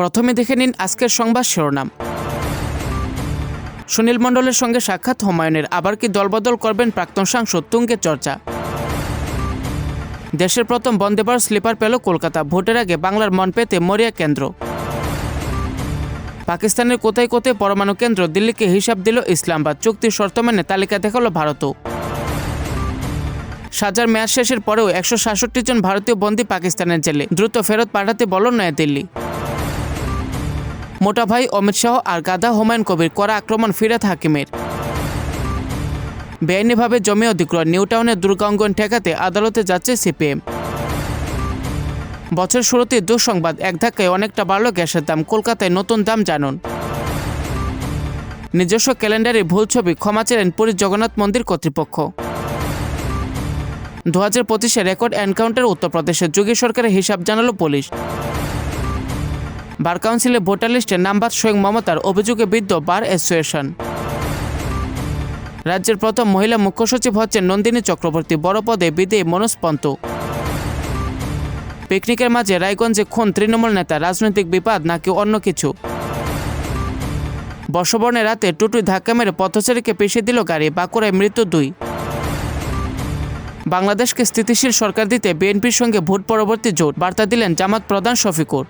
প্রথমে দেখে নিন আজকের সংবাদ শিরোনাম। সুনীল মণ্ডলের সঙ্গে সাক্ষাৎ হুমায়ুনের, আবার কি দলবদল করবেন প্রাক্তন সাংসদ তুঙ্গের চর্চা? দেশের প্রথম বন্দে ভারত স্লিপার পেল কলকাতা, ভোটের আগে বাংলার মন পেতে মরিয়া কেন্দ্র। পাকিস্তানের কোথায় কোথায় পরমাণু কেন্দ্র দিল্লিকে হিসাব দিল ইসলামাবাদ, চুক্তির শর্ত মেনে তালিকা দেখাল ভারতও। সাজার মেয়াদ শেষের পরেও একশো সাতষট্টি জন ভারতীয় বন্দী পাকিস্তানের জেলে, দ্রুত ফেরত পাঠাতে বলল নয়াদিল্লি। মোটা ভাই অমিত শাহ আর গাদা হুমায়ুন কবির করা আক্রমণ ফিরাত হাকিমের। বেআইনিভাবে জমি অধিগ্রহণ নিউটাউনের দুর্গাঙ্গন ঠেকাতে আদালতে যাচ্ছে সিপিএম। বছর শুরুতে দুঃসংবাদ, এক ধাক্কায় অনেকটা বাড়ল গ্যাসের দাম, কলকাতায় নতুন দাম জানুন। নিজস্ব ক্যালেন্ডারে ভুল ছবি, ক্ষমা চেলেন পুরীর জগন্নাথ মন্দির কর্তৃপক্ষ। দু হাজার পঁচিশে রেকর্ড এনকাউন্টার উত্তরপ্রদেশের যোগী সরকারের হিসাব জানালো পুলিশ। বার কাউন্সিলে ভোটার লিস্টে নাম্বার স্বয়ং মমতার অভিযোগে বিদ্ধ বার অ্যাসোসিয়েশন। রাজ্যের প্রথম মহিলা মুখ্য সচিব হচ্ছেন নন্দিনী চক্রবর্তী, বড় পদে বিদেয় মনোজ পন্ত পিকনিকের মাঝে রায়গঞ্জে খুন তৃণমূল নেতা, রাজনৈতিক বিবাদ নাকি অন্য কিছু? বর্ষবর্ণের রাতে টুটুই ধাক্কা মেরে পথচারীকে পিষে দিল গাড়ি, বাঁকুড়ায় মৃত্যু দুই। বাংলাদেশকে স্থিতিশীল সরকার দিতে বিএনপির সঙ্গে ভোট পরবর্তী জোট, বার্তা দিলেন জামাত প্রধান শফিকুর।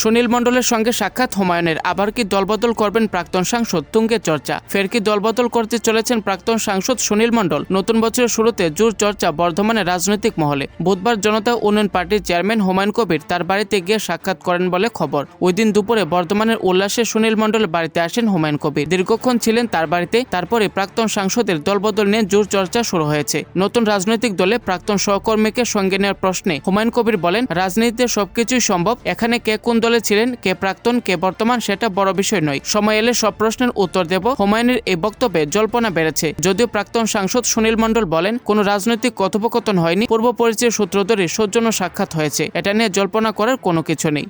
সুনীল মণ্ডলের সঙ্গে সাক্ষাৎ হুমায়ুনের। আবার কি দলবদল করবেন প্রাক্তন সাংসদ? তুঙ্গের চর্চা। ফের কি দলবদল করতে চলেছেন প্রাক্তন সাংসদ সুনীল মণ্ডল? নতুন বছরের শুরুতে জোর চর্চা বর্ধমানে রাজনৈতিক মহলে। বুধবার জনতা উন্নয়ন পার্টির চেয়ারম্যান হুমায়ুন কবির তার বাড়িতে গিয়ে সাক্ষাৎ করেন বলে খবর। ওই দিন দুপুরে বর্ধমানের উল্লাসে সুনীল মণ্ডলের বাড়িতে আসেন হুমায়ুন কবির। দীর্ঘক্ষণ ছিলেন তার বাড়িতে। তারপরে প্রাক্তন সাংসদের দলবদল নিয়ে জোর চর্চা শুরু হয়েছে। নতুন রাজনৈতিক দলে প্রাক্তন সহকর্মীকে সঙ্গে নেওয়ার প্রশ্নে হুমায়ুন কবির বলেন, রাজনীতিতে সবকিছুই সম্ভব। এখানে কে কোন দলে ছিলেন, কে প্রাক্তন, কে বর্তমান সেটা বড় বিষয় নয়। সময় এলে সব প্রশ্নের উত্তর দেব। হুমায়ুনের এই বক্তব্যে জল্পনা বেড়েছে। যদিও প্রাক্তন সাংসদ সুনীল মণ্ডল বলেন, কোনো রাজনৈতিক কথোপকথন হয়নি। পূর্ব পরিচয় সূত্র ধরে সৌজন্য সাক্ষাৎ হয়েছে। এটা নিয়ে জল্পনা করার কোনো কিছু নেই।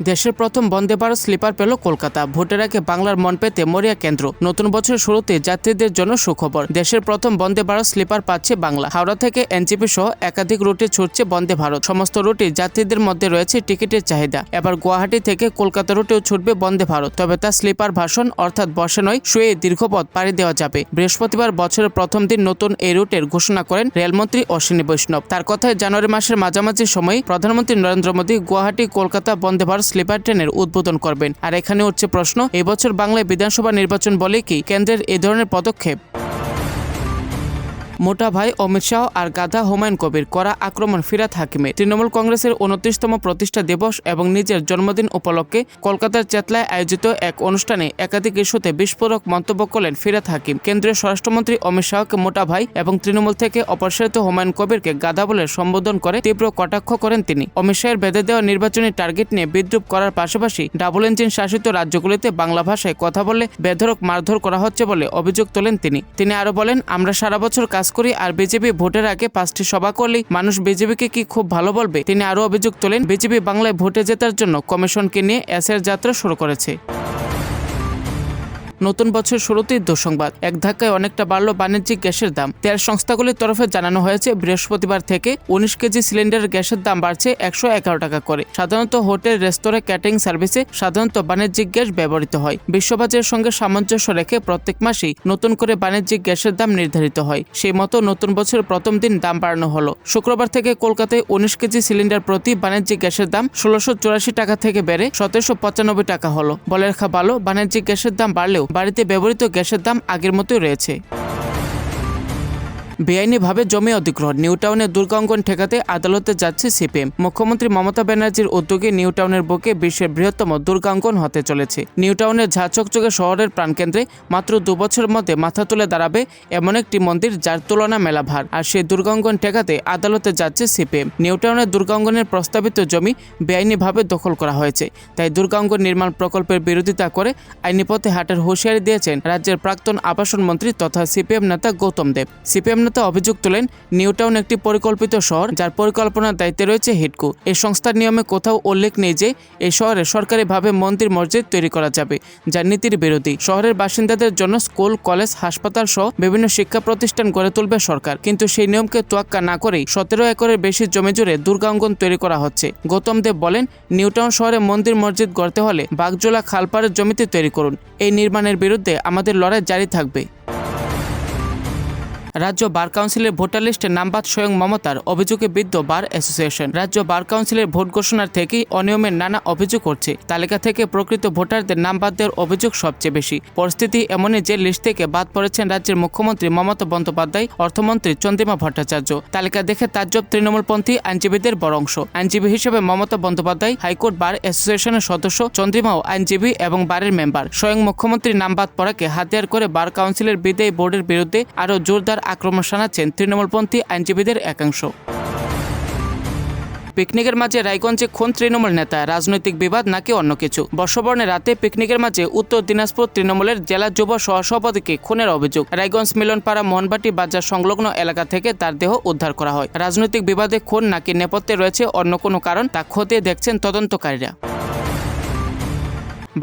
দেশের প্রথম বন্দে ভারত স্লিপার পেল কলকাতা। ভোটের আগে বাংলার মন পেতে মরিয়া কেন্দ্র। নতুন বছরের শুরুতে যাত্রীদের জন্য সুখবর। দেশের প্রথম বন্দে ভারত স্লিপার পাচ্ছে বাংলা। হাওড়া থেকে এনজিপি সহ একাধিক রুটে ছুটছে বন্দে ভারত। সমস্ত রুটে যাত্রীদের মধ্যে রয়েছে টিকিটের চাহিদা। এবার গুয়াহাটি থেকে কলকাতা রুটেও ছুটবে বন্দে ভারত। তবে তা স্লিপার ভাষণ অর্থাৎ বসে নয়, শুয়ে দীর্ঘপথ পাড়ি দেওয়া যাবে। বৃহস্পতিবার বছরের প্রথম দিন নতুন এই রুটের ঘোষণা করেন রেলমন্ত্রী অশ্বিনী বৈষ্ণব। তার কথায় জানুয়ারি মাসের মাঝামাঝি সময় প্রধানমন্ত্রী নরেন্দ্র মোদী গুয়াহাটি, কলকাতা বন্দে ভারত স্লিপার ট্রেনের উদ্বোধন করবেন। আর এখানে উঠছে প্রশ্ন, এবছর বাংলায় বিধানসভা নির্বাচন বলে কি কেন্দ্রের এ ধরনের পদক্ষেপ? মোটা ভাই অমিত শাহ আর গাধা হুমায়ুন কবির করা আক্রমণ ফিরাত হাকিমে তৃণমূল কংগ্রেসের উনত্রিশতম প্রতিষ্ঠা দিবস এবং নিজের জন্মদিন উপলক্ষে কলকাতার চেতলায় আয়োজিত এক অনুষ্ঠানে একাধিক ইস্যুতে বিস্ফোরক মন্তব্য করলেন ফিরাত হাকিম। কেন্দ্রীয় স্বরাষ্ট্রমন্ত্রী অমিত শাহকে মোটা ভাই এবং তৃণমূল থেকে অপসারিত হুমায়ুন কবিরকে গাধা বলে সম্বোধন করে তীব্র কটাক্ষ করেন তিনি। অমিত শাহের বেঁধে দেওয়া নির্বাচনী টার্গেট নিয়ে বিদ্রুপ করার পাশাপাশি ডাবল ইঞ্জিন শাসিত রাজ্যগুলিতে বাংলা ভাষায় কথা বলে বেধরক মারধর করা হচ্ছে বলে অভিযোগ তোলেন তিনি। তিনি আরও বলেন, আমরা সারা বছর কাজ করি আর বিজেপি ভোটের আগে পাঁচটি সভা করলেই মানুষ বিজেপিকে কি খুব ভালো বলবে? তিনি আরও অভিযোগ তোলেন, বিজেপি বাংলায় ভোটে জেতার জন্য কমিশনকে নিয়ে এসের যাত্রা শুরু করেছে। নতুন বছর শুরুতেই দুঃসংবাদ। এক ধাক্কায় অনেকটা বাড়ল বাণিজ্যিক গ্যাসের দাম। তেল সংস্থাগুলির তরফে জানানো হয়েছে, বৃহস্পতিবার থেকে উনিশ কেজি সিলিন্ডারের গ্যাসের দাম বাড়ছে একশো এগারো টাকা করে। সাধারণত হোটেল, রেস্তোরাঁ, ক্যাটারিং সার্ভিসে সাধারণত বাণিজ্যিক গ্যাস ব্যবহৃত হয়। বিশ্ববাজারের সঙ্গে সামঞ্জস্য রেখে প্রত্যেক মাসেই নতুন করে বাণিজ্যিক গ্যাসের দাম নির্ধারিত হয়। সেই মতো নতুন বছরের প্রথম দিন দাম বাড়ানো হলো। শুক্রবার থেকে কলকাতায় উনিশ কেজি সিলিন্ডার প্রতি বাণিজ্যিক গ্যাসের দাম ষোলোশো চুরাশি টাকা থেকে বেড়ে সতেরোশো পঁচানব্বই টাকা হলো। বলে রাখা ভালো বাণিজ্যিক গ্যাসের দাম বাড়লেও বাড়িতে ব্যবহৃত গ্যাসের দাম আগের মতোই রয়েছে। বেআইনিভাবে জমি অধিগ্রহণ। নিউটাউনের দুর্গাঙ্গন ঠেকাতে আদালতে যাচ্ছে সিপিএম। মুখ্যমন্ত্রী মমতা ব্যানার্জির উদ্যোগে নিউটাউনের বুকে বিশ্বের বৃহত্তম দুর্গাঙ্গন হতে চলেছে। নিউ নিউটাউনের ঝাঁচকচকে শহরের প্রাণকেন্দ্রে মাত্র দুবছরের মধ্যে মাথা তুলে দাঁড়াবে এমন একটি মন্দির যার তুলনা মেলা ভার। আর সেই দুর্গাঙ্গন ঠেকাতে আদালতে যাচ্ছে সিপিএম। নিউটাউনের দুর্গাঙ্গনের প্রস্তাবিত জমি বেআইনিভাবে দখল করা হয়েছে। তাই দুর্গাঙ্গন নির্মাণ প্রকল্পের বিরোধিতা করে আইনি পথে হাটের হুঁশিয়ারি দিয়েছেন রাজ্যের প্রাক্তন আবাসন মন্ত্রী তথা সিপিএম নেতা গৌতম দেব। সিপিএম নেতা অভিযোগ তোলেন নিউটাউন একটি পরিকল্পিত শহর, যার পরিকল্পনার দায়িত্বে রয়েছে হিডকো। এই সংস্থার নিয়মে কোথাও উল্লেখ নেই যে এই শহরে সরকারিভাবে মন্দির মসজিদ তৈরি করা যাবে, যা নীতির বিরোধী। শহরের বাসিন্দাদের জন্য স্কুল, কলেজ, হাসপাতাল সহ বিভিন্ন শিক্ষা প্রতিষ্ঠান গড়ে তুলবে সরকার। কিন্তু সেই নিয়মকে তোয়াক্কা না করেই সতেরো একরের বেশি জমি জুড়ে দুর্গাঙ্গন তৈরি করা হচ্ছে। গৌতম দেব বলেন, নিউটাউন শহরে মন্দির মসজিদ গড়তে হলে বাগজোলা খালপাড়ের জমিতে তৈরি করুন। এই নির্মাণের বিরুদ্ধে আমাদের লড়াই জারি থাকবে। রাজ্য বার কাউন্সিলের ভোটার লিস্টে নামবাদ স্বয়ং মমতার অভিযোগে বিদ্ধ বার অ্যাসোসিয়েশন। রাজ্য বার কাউন্সিলের ভোট ঘোষণার থেকেই অনিয়মের নানা অভিযোগ করছে তালিকা থেকে প্রকৃত ভোটারদের নাম বাদ দেওয়ার অভিযোগ সবচেয়ে বেশি। পরিস্থিতি এমনই যে লিস্ট থেকে বাদ পড়েছেন রাজ্যের মুখ্যমন্ত্রী মমতা বন্দ্যোপাধ্যায়, অর্থমন্ত্রী চন্দ্রিমা ভট্টাচার্য। তালিকা দেখে তাজ্জব তৃণমূলপন্থী আইনজীবীদের বড় অংশ। আইনজীবী হিসেবে মমতা বন্দ্যোপাধ্যায়, হাইকোর্ট বার অ্যাসোসিয়েশনের সদস্য চন্দ্রিমাও আইনজীবী এবং বারের মেম্বার। স্বয়ং মুখ্যমন্ত্রী নাম বাদ পড়াকে হাতিয়ার করে বার কাউন্সিলের বিদায়ী বোর্ডের বিরুদ্ধে আরও জোরদার আক্রমণ শানাচ্ছেন তৃণমূলপন্থী আইনজীবীদের একাংশ। পিকনিকের মাঝে রায়গঞ্জে খুন তৃণমূল নেতা, রাজনৈতিক বিবাদ নাকি অন্য কিছু? বর্ষবর্ণে রাতে পিকনিকের মাঝে উত্তর দিনাজপুর তৃণমূলের জেলা যুব সহসভাপতিকে খুনের অভিযোগ। রায়গঞ্জ মিলনপাড়া মোহনবাটি বাজার সংলগ্ন এলাকা থেকে তার দেহ উদ্ধার করা হয়। রাজনৈতিক বিবাদে খুন নাকি নেপথ্যে রয়েছে অন্য কোনো কারণ, তা খতিয়ে দেখছেন তদন্তকারীরা।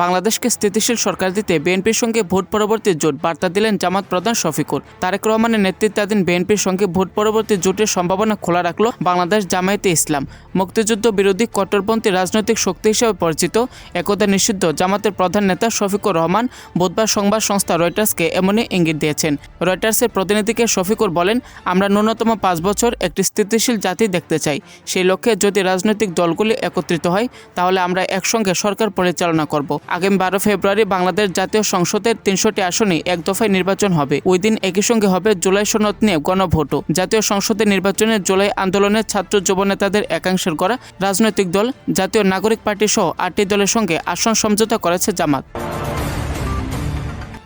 বাংলাদেশকে স্থিতিশীল সরকার দিতে বিএনপির সঙ্গে ভোট পরবর্তী জোট বার্তা দিলেন জামাত প্রধান শফিকুর। তারেক রহমানের নেতৃত্বাধীন বিএনপির সঙ্গে ভোট পরবর্তী জোটের সম্ভাবনা খোলা রাখল বাংলাদেশ জামায়াতে ইসলাম। মুক্তিযুদ্ধ বিরোধী কট্টরপন্থী রাজনৈতিক শক্তি হিসেবে পরিচিত। একদা নিষিদ্ধ জামাতের প্রধান নেতা শফিকুর রহমান বুধবার সংবাদ সংস্থা রয়টার্সকে এমনই ইঙ্গিত দিয়েছেন। রয়টার্সের প্রতিনিধিকে শফিকুর বলেন, আমরা ন্যূনতম পাঁচ বছর একটি স্থিতিশীল জাতি দেখতে চাই। সেই লক্ষ্যে যদি রাজনৈতিক দলগুলি একত্রিত হয়, তাহলে আমরা একসঙ্গে সরকার পরিচালনা করব। আগামী বারো ফেব্রুয়ারি বাংলাদেশ জাতীয় সংসদের তিনশোটি আসনে এক দফায় নির্বাচন হবে। ওই দিন একই সঙ্গে হবে জুলাই সনদ নিয়ে গণভোটও। জাতীয় সংসদের নির্বাচনে জুলাই আন্দোলনের ছাত্র যুবনেতাদের একাংশের করা রাজনৈতিক দল, জাতীয় নাগরিক পার্টি সহ আটটি দলের সঙ্গে আসন সমঝোতা করেছে জামাত।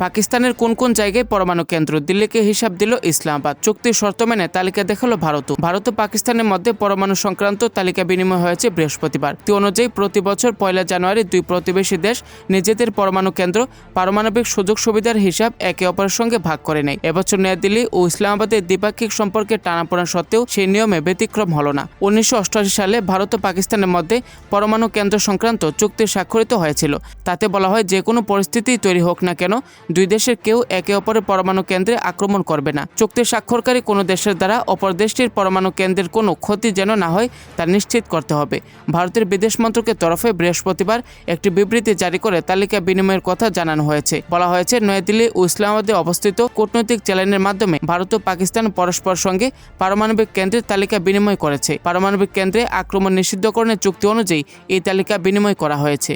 পাকিস্তানের কোন কোন জায়গায় পরমাণু কেন্দ্র? দিল্লিকে হিসাব দিল ইসলামাবাদ। চুক্তির শর্ত মেনে তালিকা দেখাল ভারত ভারত ও পাকিস্তানের মধ্যে পরমাণু সংক্রান্ত তালিকা বিনিময় হয়েছে বৃহস্পতিবার। তি অনুযায়ী প্রতি বছর পয়লা জানুয়ারি দুই প্রতিবেশী দেশ নিজেদের পরমাণু কেন্দ্র পারমাণবিক সুযোগ সুবিধার হিসাব একে অপরের সঙ্গে ভাগ করে নেয়। এবছর নয়াদিল্লি ও ইসলামাবাদের দ্বিপাক্ষিক সম্পর্কে টানাপোড়া সত্ত্বেও সেই নিয়মে ব্যতিক্রম হল না। উনিশশো অষ্টআশি সালে ভারত ও পাকিস্তানের মধ্যে পরমাণু কেন্দ্র সংক্রান্ত চুক্তি স্বাক্ষরিত হয়েছিল। তাতে বলা হয় যে কোনো পরিস্থিতি তৈরি হোক না কেন দুই দেশের কেউ একে অপরের পরমাণু কেন্দ্রে আক্রমণ করবে না। চুক্তি স্বাক্ষরকারী কোনো দেশের দ্বারা অপর দেশটির পরমাণু কেন্দ্রের কোনো ক্ষতি যেন না হয়, তা নিশ্চিত করতে হবে। ভারতের বিদেশ মন্ত্রকের তরফে বৃহস্পতিবার একটি বিবৃতি জারি করে তালিকা বিনিময়ের কথা জানানো হয়েছে। বলা হয়েছে, নয়াদিল্লি ও ইসলামাবাদে অবস্থিত কূটনৈতিক চ্যানেলের মাধ্যমে ভারত ও পাকিস্তান পরস্পর সঙ্গে পারমাণবিক কেন্দ্রের তালিকা বিনিময় করেছে। পারমাণবিক কেন্দ্রে আক্রমণ নিষিদ্ধকরণের চুক্তি অনুযায়ী এই তালিকা বিনিময় করা হয়েছে।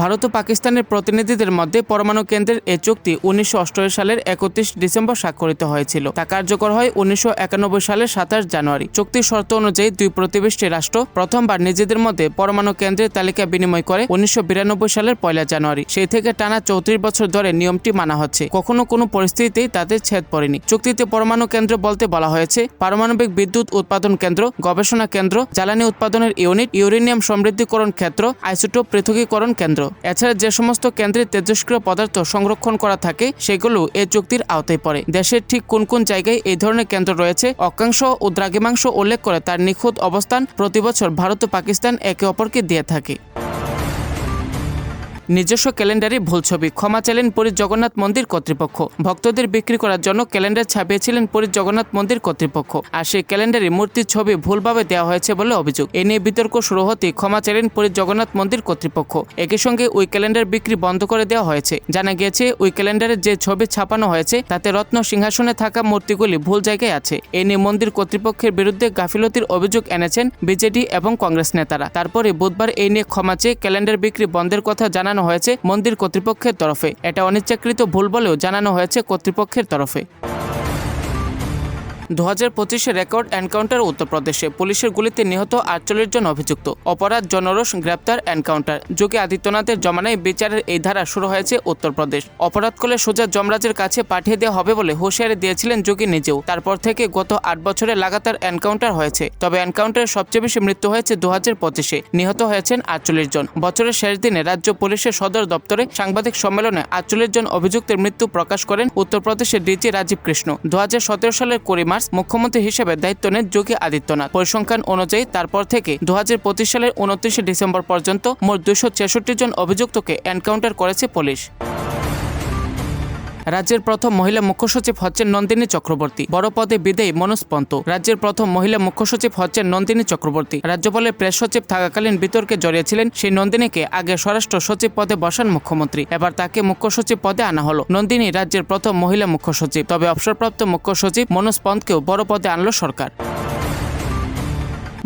ভারত ও পাকিস্তানের প্রতিনিধিদের মধ্যে পরমাণু কেন্দ্রের এ চুক্তি উনিশশো সালের একত্রিশ ডিসেম্বর স্বাক্ষরিত হয়েছিল। তা কার্যকর হয় উনিশশো একানব্বই সালের সাতাশ জানুয়ারি। চুক্তির শর্ত অনুযায়ী দুই প্রতিবেশী রাষ্ট্র প্রথমবার নিজেদের মধ্যে পরমাণু কেন্দ্রের তালিকা বিনিময় করে উনিশশো বিরানব্বই সালের পয়লা জানুয়ারি। সেই থেকে টানা চৌত্রিশ বছর ধরে নিয়মটি মানা হচ্ছে। কখনো কোনো পরিস্থিতিতেই তাদের ছেদ পড়েনি। চুক্তিতে পরমাণু কেন্দ্র বলতে বলা হয়েছে, পারমাণবিক বিদ্যুৎ উৎপাদন কেন্দ্র, গবেষণা কেন্দ্র, জ্বালানি উৎপাদনের ইউনিট, ইউরেনিয়াম সমৃদ্ধিকরণ ক্ষেত্র, আইসোটোপ পৃথকীকরণ কেন্দ্র। এছাড়া যে সমস্ত কেন্দ্রে তেজস্ক্রিয় পদার্থ সংরক্ষণ করা থাকে, সেগুলো এ চুক্তির আওতায় পড়ে। দেশের ঠিক কোন কোন জায়গায় এই ধরনের কেন্দ্র রয়েছে, অক্ষাংশ ও দ্রাঘিমাংশ উল্লেখ করে তার নিখুঁত অবস্থান প্রতিবছর ভারত ও পাকিস্তান একে অপরকে দিয়ে থাকে। নিজস্ব ক্যালেন্ডারে ভুল ছবি। ক্ষমা চাইলেন পুরীর জগন্নাথ মন্দির কর্তৃপক্ষ। ভক্তদের বিক্রি করার জন্য ক্যালেন্ডার ছাপিয়েছিলেন পুরীর জগন্নাথ মন্দির কর্তৃপক্ষ। আর সেই ক্যালেন্ডারে মূর্তির ছবি ভুলভাবে দেওয়া হয়েছে বলে অভিযোগ। এ নিয়ে বিতর্ক শুরু হতে ক্ষমা চাইলেন পুরীর জগন্নাথ মন্দির কর্তৃপক্ষ। একই সঙ্গে ওই ক্যালেন্ডার বিক্রি বন্ধ করে দেওয়া হয়েছে। জানা গিয়েছে, ওই ক্যালেন্ডারে যে ছবি ছাপানো হয়েছে, তাতে রত্ন সিংহাসনে থাকা মূর্তিগুলি ভুল জায়গায় আছে। এ নিয়ে মন্দির কর্তৃপক্ষের বিরুদ্ধে গাফিলতির অভিযোগ এনেছেন বিজেডি এবং কংগ্রেস নেতারা। তারপরে বুধবার এই নিয়ে ক্ষমা চেয়ে ক্যালেন্ডার বিক্রি বন্ধের কথা জানানো হয়েছে মন্দির কর্তৃপক্ষের তরফে। এটা অনিচ্ছাকৃত ভুল বলেও জানানো হয়েছে কর্তৃপক্ষের তরফে। দু হাজার পঁচিশে রেকর্ড এনকাউন্টার উত্তরপ্রদেশে পুলিশের গুলিতে নিহত আটচল্লিশ জন অভিযুক্ত। অপরাধ জনরোষ গ্রেপ্তার এনকাউন্টার। যোগী আদিত্যনাথের জমানায় বিচারের এই ধারা শুরু হয়েছে উত্তরপ্রদেশ। অপরাধ করলে সোজা যমরাজের কাছে পাঠিয়ে দেওয়া হবে বলে হুঁশিয়ারি দিয়েছিলেন যোগী নিজেও। তারপর থেকে গত আট বছরে লাগাতার এনকাউন্টার হয়েছে। তবে এনকাউন্টারে সবচেয়ে বেশি মৃত্যু হয়েছে দু হাজার পঁচিশে। নিহত হয়েছেন আটচল্লিশ জন। বছরের শেষ দিনে রাজ্য পুলিশের সদর দপ্তরে সাংবাদিক সম্মেলনে আটচল্লিশ জন অভিযুক্তের মৃত্যু প্রকাশ করেন উত্তরপ্রদেশের ডিজি রাজীব কৃষ্ণ। দু হাজার সতেরো সালের কুড়ি মার্চ মুখ্যমন্ত্রী হিসেবে দায়িত্ব নেন যোগী আদিত্যনাথ। পরিসংখ্যান অনুযায়ী তারপর থেকে দু হাজার পঁচিশ সালের উনত্রিশে ডিসেম্বর পর্যন্ত মোট দুশো জন অভিযুক্তকে এনকাউন্টার করেছে পুলিশ। রাজ্যের প্রথম মহিলা মুখ্য সচিব হচ্ছেন নন্দিনী চক্রবর্তী। বড় পদে বিদেয়ী মনোজ পন্ত। রাজ্যের প্রথম মহিলা মুখ্য সচিব হচ্ছেন নন্দিনী চক্রবর্তী। রাজ্যপালের প্রেস সচিব থাকাকালীন বিতর্কে জড়িয়েছিলেন সেই নন্দিনীকে আগে স্বরাষ্ট্র সচিব পদে বসান মুখ্যমন্ত্রী, এবার তাকে মুখ্য সচিব পদে আনা হলো। নন্দিনী রাজ্যের প্রথম মহিলা মুখ্য সচিব, তবে অবসরপ্রাপ্ত মুখ্য সচিব মনোজ পন্তকেও বড় পদে আনলো সরকার।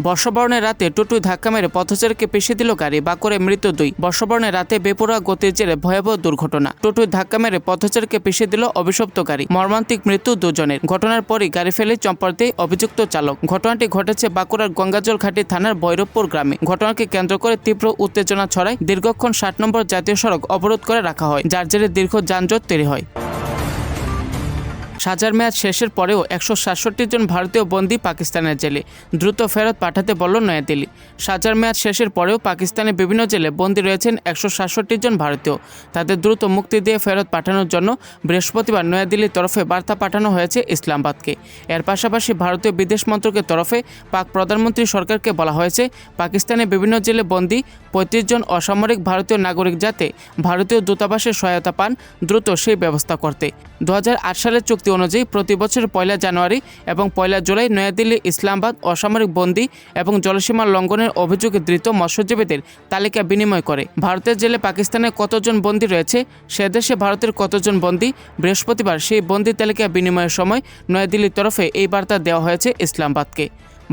বর্ষবরণের রাতে টুটুই ধাক্কা মেরে পথচারীকে পিষে দিল গাড়ি বাকরে মৃত্যু দুই। বর্ষবরণের রাতে বেপরোয়া গতির জেরে ভয়াবহ দুর্ঘটনা। টুটুই ধাক্কা মেরে পথচারীকে পিষে দিল অভিশপ্ত গাড়ি। মর্মান্তিক মৃত্যু দুজনের। ঘটনার পরই গাড়ি ফেলে চম্পর দিয়ে অভিযুক্ত চালক। ঘটনাটি ঘটেছে বাঁকুড়ার গঙ্গাজল ঘাটি থানার বৈরবপুর গ্রামে। ঘটনাকে কেন্দ্র করে তীব্র উত্তেজনা ছড়ায়। দীর্ঘক্ষণ ষাট নম্বর জাতীয় সড়ক অবরোধ করে রাখা হয়, যার জেরে দীর্ঘ যানজট তৈরি হয়। সাজার মেয়াদ শেষের পরেও একশো সাতষট্টি জন ভারতীয় বন্দী পাকিস্তানের জেলে। দ্রুত ফেরত পাঠাতে বলল নয়াদিল্লি। সাজার মেয়াদ শেষের পরেও পাকিস্তানের বিভিন্ন জেলে বন্দী রয়েছেন একশো সাতষট্টি জন ভারতীয়। তাদের দ্রুত মুক্তি দিয়ে ফেরত পাঠানোর জন্য বৃহস্পতিবার নয়াদিল্লির তরফে বার্তা পাঠানো হয়েছে ইসলামাবাদকে। এর পাশাপাশি ভারতীয় বিদেশ মন্ত্রকের তরফে পাক প্রধানমন্ত্রী সরকারকে বলা হয়েছে পাকিস্তানের বিভিন্ন জেলে বন্দী পঁয়ত্রিশ জন অসামরিক ভারতীয় নাগরিক যাতে ভারতীয় দূতাবাসের সহায়তা পান দ্রুত সেই ব্যবস্থা করতে। দু সালের চুক্তি অনুযায়ী প্রতি বছর পয়লা জানুয়ারি এবং পয়লা জুলাই নয়াদিল্লি, ইসলামাবাদ, অসামরিক বন্দী এবং জলসীমা লঙ্ঘনের অভিযোগে ধৃত মৎস্যজীবীদের তালিকা বিনিময় করে। ভারতের জেলে পাকিস্তানে কতজন বন্দী রয়েছে? সে দেশে ভারতের কতজন বন্দী? বৃহস্পতিবার সেই বন্দী তালিকা বিনিময়ের সময় নয়াদিল্লির তরফে এই বার্তা দেওয়া হয়েছে ইসলামাবাদকে।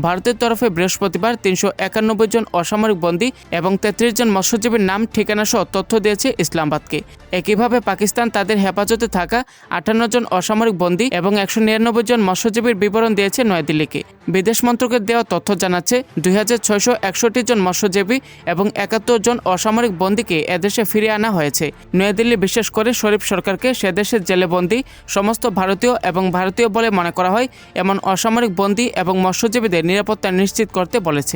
ভারতের তরফে বৃহস্পতিবার তিনশো একানব্বই জন অসামরিক বন্দী এবং তেত্রিশ জন মৎস্যজীবীর নাম, ঠিকানা সহ তথ্য দিয়েছে ইসলামাবাদকে। একইভাবে পাকিস্তান তাদের হেফাজতে থাকা আটান্ন জন অসামরিক বন্দী এবং একশো নিরানব্বই জন মৎস্যজীবীর বিবরণ দিয়েছে নয়াদিল্লিকে। বিদেশ মন্ত্রকের দেওয়া তথ্য জানাচ্ছে, দুই হাজার ছয়শো একষট্টি জন মৎস্যজীবী এবং একাত্তর জন অসামরিক বন্দীকে এদেশে ফিরিয়ে আনা হয়েছে। নয়াদিল্লি বিশেষ করে শরীফ সরকারকে সে দেশের জেলে বন্দী সমস্ত ভারতীয় এবং ভারতীয় বলে মনে করা হয়, এমন অসামরিক বন্দী এবং মৎস্যজীবীদের নিরাপত্তা নিশ্চিত করতে বলেছে।